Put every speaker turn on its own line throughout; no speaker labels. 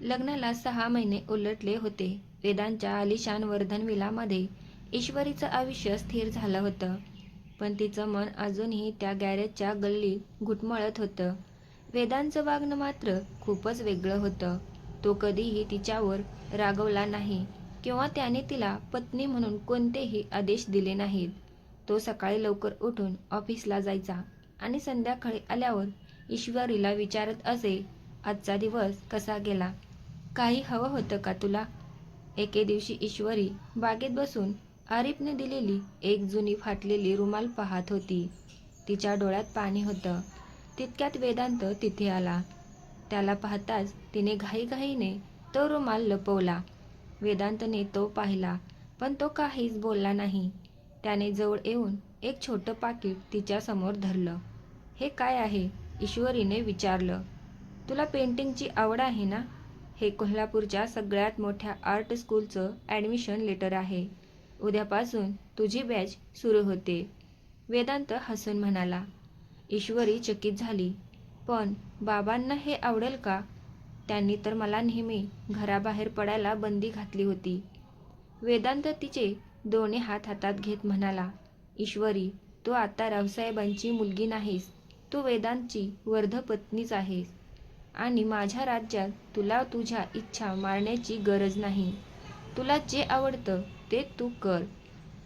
लग्नाला सहा महिने उलटले होते. वेदांच्या आलिशान वर्धन विलामध्ये ईश्वरीचं आयुष्य स्थिर झालं होतं. पण तिचं मन अजूनही त्या गॅरेजच्या गल्लीत घुटमळत होतं. वेदांचं वागणं मात्र खूपच वेगळं होतं. तो कधीही तिच्यावर रागवला नाही किंवा त्याने तिला पत्नी म्हणून कोणतेही आदेश दिले नाहीत. तो सकाळी लवकर उठून ऑफिसला जायचा आणि संध्याकाळी आल्यावर ईश्वरीला विचारत असे आजचा दिवस कसा गेला? काही हवं होतं का तुला? एके दिवशी ईश्वरी बागेत बसून आरिफने दिलेली एक जुनी फाटलेली रुमाल पाहत होती. तिच्या डोळ्यात पाणी होतं. तितक्यात वेदांत तिथे आला. त्याला पाहताच तिने घाईघाईने तो रुमाल लपवला. वेदांतने तो पाहिला पण तो काहीच बोलला नाही. त्याने जवळ येऊन एक छोटं पाकिट तिच्यासमोर धरलं. हे काय आहे? ईश्वरीने विचारलं. तुला पेंटिंगची आवड आहे ना? हे कोल्हापूरच्या सगळ्यात मोठ्या आर्ट स्कूलचं ॲडमिशन लेटर आहे. उद्यापासून तुझी बॅच सुरू होते. वेदांत हसून म्हणाला ईश्वरी चकित झाली. पण बाबांना हे आवडेल का? त्यांनी तर मला नेहमी घराबाहेर पडायला बंदी घातली होती. वेदांत तिचे दोन्ही हात हातात घेत म्हणाला ईश्वरी तू आता रावसाहेबांची मुलगी नाहीस. तू वेदांतची वर्धपत्नीच आहेस. आणि माझ्या राज्यात तुला तुझ्या इच्छा मारण्याची गरज नाही. तुला जे आवडतं ते तू कर.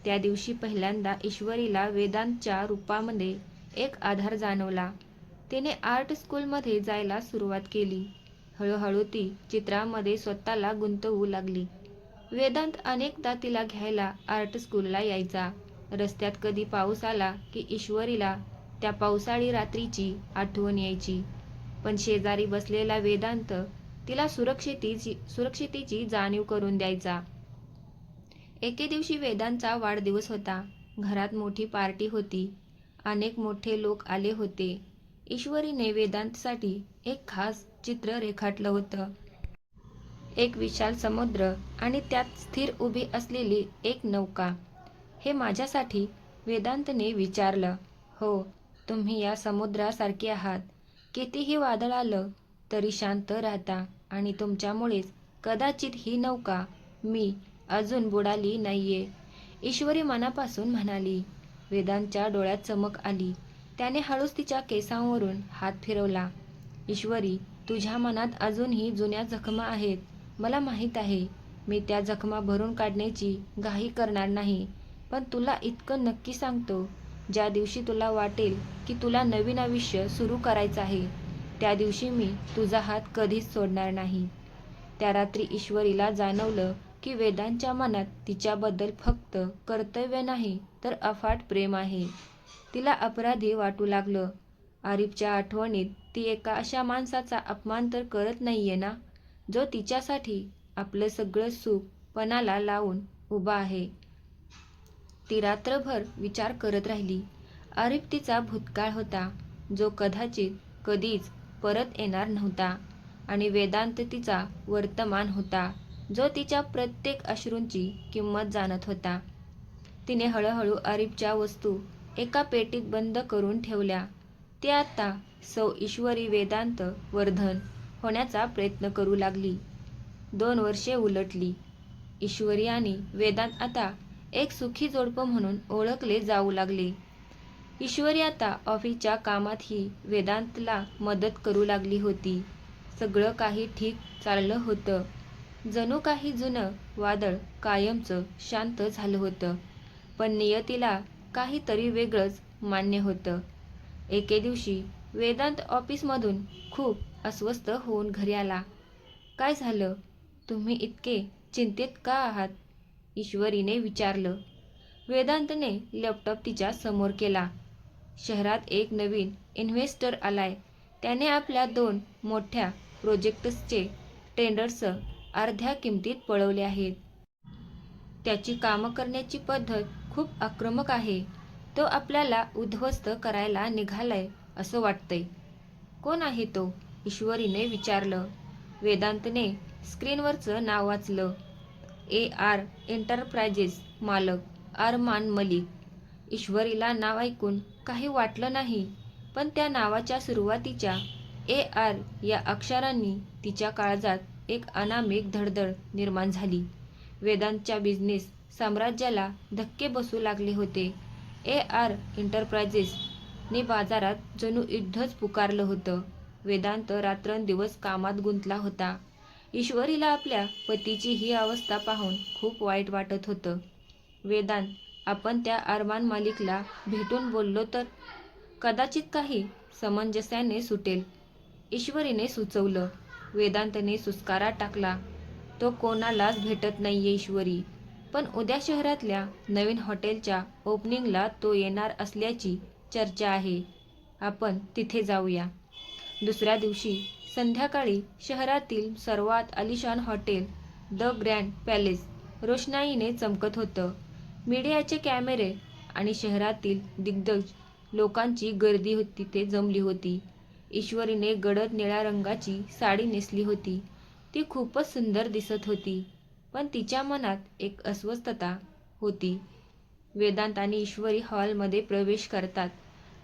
त्या दिवशी पहिल्यांदा ईश्वरीला वेदांतच्या रूपामध्ये एक आधार जाणवला. तिने आर्ट स्कूलमध्ये जायला सुरुवात केली. हळूहळू ती चित्रामध्ये स्वतःला गुंतवू लागली. वेदांत अनेकदा तिला घ्यायला आर्ट स्कूलला यायचा. रस्त्यात कधी पाऊस आला की ईश्वरीला त्या पावसाळी रात्रीची आठवण यायची. पण शेजारी बसलेला वेदांत तिला सुरक्षितीची सुरक्षितेची जाणीव करून द्यायचा. एके दिवशी वेदांचा वाढदिवस होता. घरात मोठी पार्टी होती. अनेक मोठे लोक आले होते. ईश्वरीने वेदांतसाठी एक खास चित्र रेखाटलं होतं. एक विशाल समुद्र आणि त्यात स्थिर उभी असलेली एक नौका. हे माझ्यासाठी वेदांतने विचारलं हो तुम्ही या समुद्रासारखे आहात. कितीही वादळ आलं तरी शांत राहता आणि तुमच्यामुळेच कदाचित ही नौका मी अजून बुडाली नाहीये. ईश्वरी मनापासून म्हणाली वेदांच्या डोळ्यात चमक आली. त्याने हळूच तिच्या केसांवरून हात फिरवला. ईश्वरी तुझ्या मनात अजूनही जुन्या जखमा आहेत. मला माहीत आहे मी त्या जखमा भरून काढण्याची घाई करणार नाही पण तुला इतकं नक्की सांगतो ज्या दिवशी तुला वाटेल की तुला नवीन आयुष्य सुरू करायचं आहे त्या दिवशी मी तुझा हात कधीच सोडणार नाही. त्या रात्री ईश्वरीला जाणवलं की वेदांच्या मनात तिच्याबद्दल फक्त कर्तव्य नाही तर अफाट प्रेम आहे. तिला अपराधी वाटू लागलं. आरिफच्या आठवणीत ती एका अशा माणसाचा अपमान तर करत नाहीये ना जो तिच्यासाठी आपलं सगळं सुख पणाला लावून उभा आहे. ती रात्रभर विचार करत राहिली. आरिफ तिचा भूतकाळ होता जो कदाचित कधीच परत येणार नव्हता आणि वेदांत तिचा वर्तमान होता जो तिच्या प्रत्येक अश्रूंची किंमत जाणत होता. तिने हळूहळू आरिफच्या वस्तू एका पेटीत बंद करून ठेवल्या. ती आता सौ ईश्वरी वेदांत वर्धन होण्याचा प्रयत्न करू लागली. दोन वर्षे उलटली. ईश्वरी आणि वेदांत आता एक सुखी जोडपं म्हणून ओळखले जाऊ लागले. ईश्वरी आता ऑफिसच्या कामातही वेदांतला मदत करू लागली होती. सगळं काही ठीक चाललं होतं. जणू काही जुनं वादळ कायमचं शांत झालं होतं. पण नियतीला काहीतरी वेगळंच मान्य होतं. एके दिवशी वेदांत ऑफिसमधून खूप अस्वस्थ होऊन घरी आला. काय झालं? तुम्ही इतके चिंतेत का आहात? ईश्वरीने विचारलं. वेदांतने लॅपटॉप तिच्या समोर केला. शहरात एक नवीन इन्व्हेस्टर आलाय. त्याने आपल्या दोन मोठ्या प्रोजेक्ट्सचे टेंडर्स अर्ध्या किमतीत पळवले आहेत. त्याची कामं करण्याची पद्धत खूप आक्रमक आहे. तो आपल्याला उद्ध्वस्त करायला निघालाय असं वाटतंय. कोण आहे तो? ईश्वरीने विचारलं. वेदांतने स्क्रीनवरचं नाव वाचलं. ए आर एंटरप्राइजेस मालक अरमान मलिक. ईश्वरीला नाव ऐकून काही वाटलं नाही पण त्या नावाच्या सुरुवातीच्या ए आर या अक्षरांनी तिच्या काळजात एक अनामिक धडधड निर्माण झाली. वेदांतच्या बिझनेस साम्राज्याला धक्के बसू लागले होते. ए आर एंटरप्राइजेसने बाजारात जणू युद्धच पुकारलं होतं. वेदांत रात्रंदिवस कामात गुंतला होता. ईश्वरीला आपल्या पतीची ही अवस्था पाहून खूप वाईट वाटत होतं. वेदांत आपण त्या अरमान मालिकला भेटून बोललो तर? कदाचित काही समंजस्याने सुटेल. ईश्वरीने सुचवलं. वेदांतने सुस्कारा टाकला. तो कोणालाच भेटत नाहीये ईश्वरी. पण उद्या शहरातल्या नवीन हॉटेलच्या ओपनिंगला तो येणार असल्याची चर्चा आहे. आपण तिथे जाऊया. दुसऱ्या दिवशी संध्याकाळी शहरातील सर्वात आलिशान हॉटेल द ग्रँड पॅलेस रोषणाईने चमकत होतं. मीडियाचे कॅमेरे आणि शहरातील दिग्गज लोकांची गर्दी तिथे जमली होती. ईश्वरीने गडद निळ्या रंगाची साडी नेसली होती. ती खूपच सुंदर दिसत होती पण तिच्या मनात एक अस्वस्थता होती. वेदांत आणि ईश्वरी हॉलमध्ये प्रवेश करतात.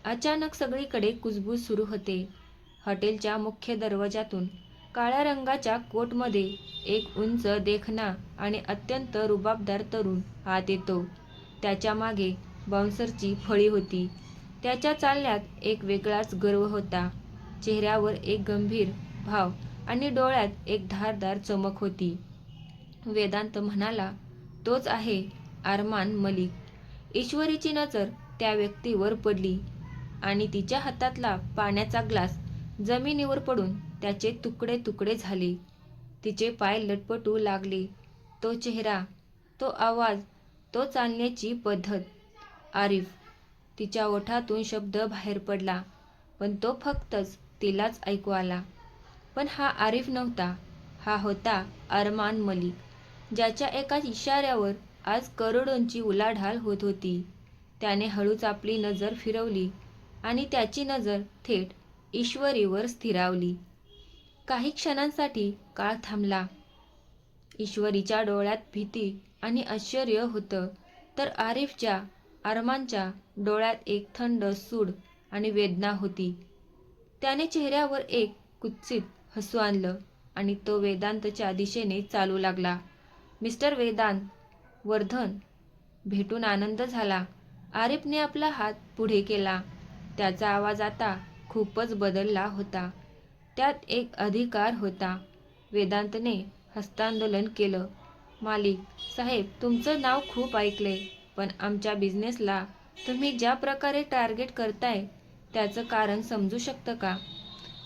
अचानक सगळीकडे कुजबूज सुरू होते. हॉटेलच्या मुख्य दरवाजातून काळ्या रंगाच्या कोटमध्ये एक उंच देखणा आणि अत्यंत रुबाबदार तरुण आत येतो. त्याच्यामागे बाउन्सरची फळी होती. त्याच्या चालण्यात एक वेगळाच गर्व होता. चेहऱ्यावर एक गंभीर भाव आणि डोळ्यात एक धारदार चमक होती. वेदांत म्हणाला तोच आहे आरमान मलिक. ईश्वरीची नजर त्या व्यक्तीवर पडली आणि तिच्या हातातला पाण्याचा ग्लास जमिनीवर पडून त्याचे तुकडे तुकडे झाले. तिचे पाय लटपटू लागले. तो चेहरा तो आवाज तो चालण्याची पद्धत. आरिफ तिच्या ओठातून शब्द बाहेर पडला पण तो फक्तच तिलाच ऐकू आला. पण हा आरिफ नव्हता हा होता अरमान मलिक ज्याच्या एका इशाऱ्यावर आज करोडोंची उलाढाल होत होती. त्याने हळूच आपली नजर फिरवली आणि त्याची नजर थेट ईश्वरीवर स्थिरावली. काही क्षणांसाठी काळ थांबला. ईश्वरीच्या डोळ्यात भीती आणि आश्चर्य होतं. तर आरिफच्या अरमानच्या डोळ्यात एक थंड सूड आणि वेदना होती. त्याने चेहऱ्यावर एक कुत्सित हसू आणलं आणि तो वेदांतच्या दिशेने चालू लागला. मिस्टर वेदांत वर्धन भेटून आनंद झाला. आरिफने आपला हात पुढे केला. त्याचा आवाज आता खूपच बदलला होता. त्यात एक अधिकार होता. वेदांतने हस्तांदोलन केलं. मालिक साहेब तुमचं नाव खूप ऐकले पण आमच्या बिझनेसला तुम्ही ज्या प्रकारे टार्गेट करताय त्याचं कारण समजू शकतं का?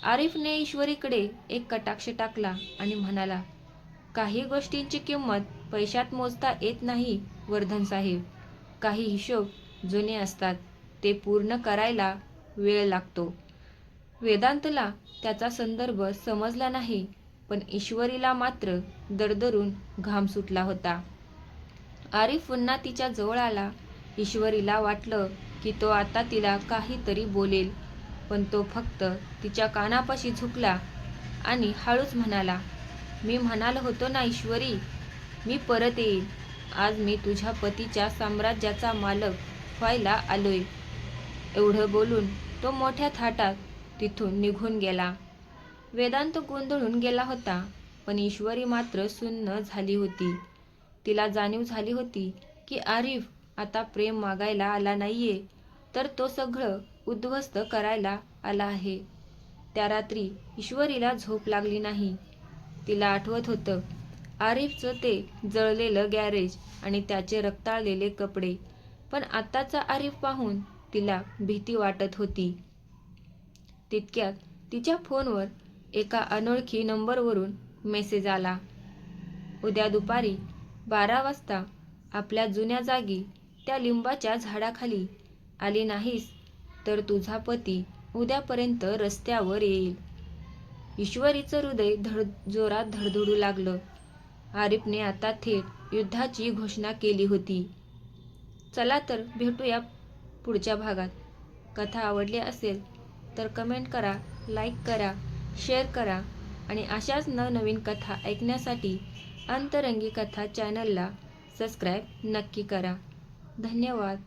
आरिफने ईश्वरीकडे एक कटाक्ष टाकला आणि म्हणाला काही गोष्टींची किंमत पैशात मोजता येत नाही वर्धन साहेब. काही हिशोब जुने असतात. ते पूर्ण करायला वेळ लागतो. वेदांतला त्याचा संदर्भ समजला नाही पण ईश्वरीला मात्र दरदरून घाम सुटला होता. आरिफ पुन्हा तिच्या जवळ आला. ईश्वरीला वाटलं की तो आता तिला काहीतरी बोलेल पण तो फक्त तिच्या कानापाशी झुकला आणि हळूच म्हणाला मी म्हणालो होतो ना ईश्वरी मी परत येईल. आज मी तुझ्या पतीच्या साम्राज्याचा मालक व्हायला आलोय. एवढं बोलून तो मोठ्या थाटात तिथून निघून गेला. वेदांत गोंधळून गेला होता पण ईश्वरी मात्र सुन्न झाली होती. तिला जाणीव झाली होती की आरिफ आता प्रेम मागायला आला नाहीये तर तो सगळं उद्ध्वस्त करायला आला आहे. त्या रात्री ईश्वरीला झोप लागली नाही. तिला आठवत होतं आरिफचं ते जळलेलं गॅरेज आणि त्याचे रक्ताळलेले कपडे पण आत्ताचा आरिफ पाहून तिला भीती वाटत होती. तितक्यात तिच्या फोनवर एका अनोळखी नंबरवरून मेसेज आला. उद्या दुपारी बारा वाजता आपल्या जुन्या जागी त्या लिंबाच्या झाडाखाली आली नाहीस तर तुझा पती उद्यापर्यंत रस्त्यावर येईल. ईश्वरीचं हृदय धड जोरात धडधडू लागलं. आरिफने आता थेट युद्धाची घोषणा केली होती. चला तर भेटूया पुढच्या भागात. कथा आवडली असेल तर कमेंट करा लाईक करा शेअर करा आणि अशाच नवनवीन कथा ऐकण्यासाठी अंतरंगी कथा चॅनलला सबस्क्राईब नक्की करा. धन्यवाद.